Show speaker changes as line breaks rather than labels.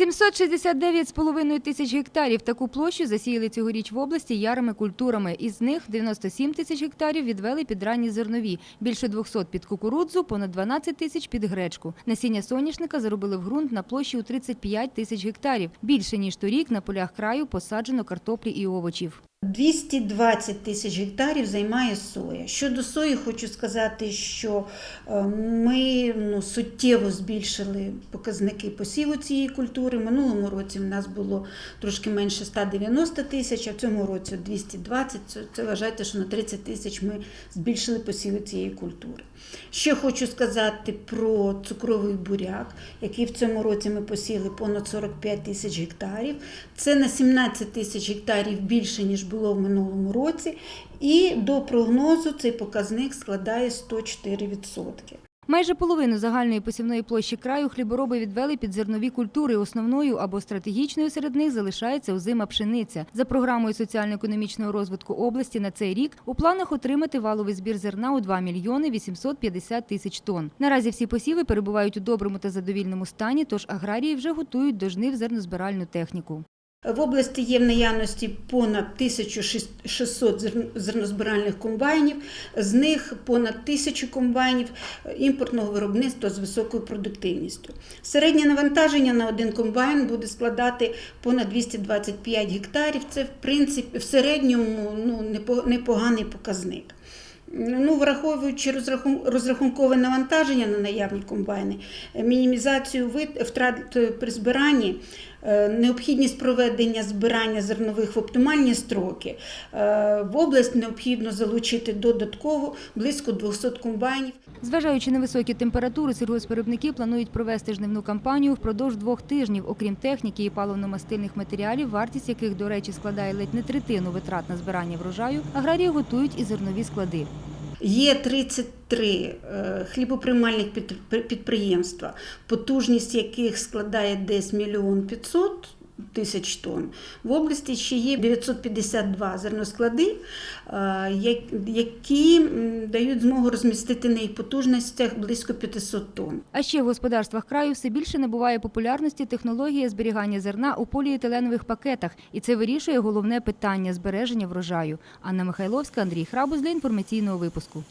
769,5 тисяч гектарів таку площу засіяли цьогоріч в області ярими культурами. Із них 97 тисяч гектарів відвели під ранні зернові, більше 200 під кукурудзу, понад 12 тисяч під гречку. Насіння соняшника заробили в ґрунт на площі у 35 тисяч гектарів. Більше ніж торік на полях краю посаджено картоплі і овочів.
220 тисяч гектарів займає соя. Щодо сої, хочу сказати, що е, ми ну, суттєво збільшили показники посіву цієї культури. Минулому році в нас було трошки менше 190 тисяч, а в цьому році 220. Це, це вважайте, що на 30 тисяч ми збільшили посіви цієї культури. Ще хочу сказати про цукровий буряк, який в цьому році ми посіяли понад 45 тисяч гектарів. Це на 17 тисяч гектарів більше, ніж було в минулому році. І до прогнозу цей показник складає 104%.
Майже половину загальної посівної площі краю хлібороби відвели під зернові культури. Основною або стратегічною серед них залишається озима пшениця. За програмою соціально-економічного розвитку області на цей рік у планах отримати валовий збір зерна у 2 мільйони 850 тисяч тонн. Наразі всі посіви перебувають у доброму та задовільному стані, тож аграрії вже готують до жнив зернозбиральну техніку.
В області є в наявності понад 1600 зернозбиральних комбайнів, з них понад 1000 комбайнів імпортного виробництва з високою продуктивністю. Середнє навантаження на один комбайн буде складати понад 225 гектарів. Це в принципі в середньому ну, непо- непоганий показник. Ну, враховуючи розрахун- розрахункове навантаження на наявні комбайни, е, мінімізацію втрат е, при збиранні, е, необхідність проведення збирання зернових в оптимальні строки, е, в область необхідно залучити додатково близько 200 комбайнів.
Зважаючи на високі температури, сільгоспвиробники планують провести жнивну кампанію впродовж двох тижнів. Окрім техніки і паливно-мастильних матеріалів, вартість яких, до речі, складає ледь не третину витрат на збирання врожаю, аграрії готують і зернові склади.
Є 33 е, хлібоприймальних під- підприємства, потужність яких складає десь мільйон 500 тисяч тонн. В області ще є 952 зерносклади, е, як- які дають змогу розмістити на їх потужностях близько 500 тонн.
А ще в господарствах краю все більше набуває популярності технологія зберігання зерна у поліетиленових пакетах, і це вирішує головне питання збереження врожаю. Анна Михайловська, Андрій Храбус для інформаційного випуску.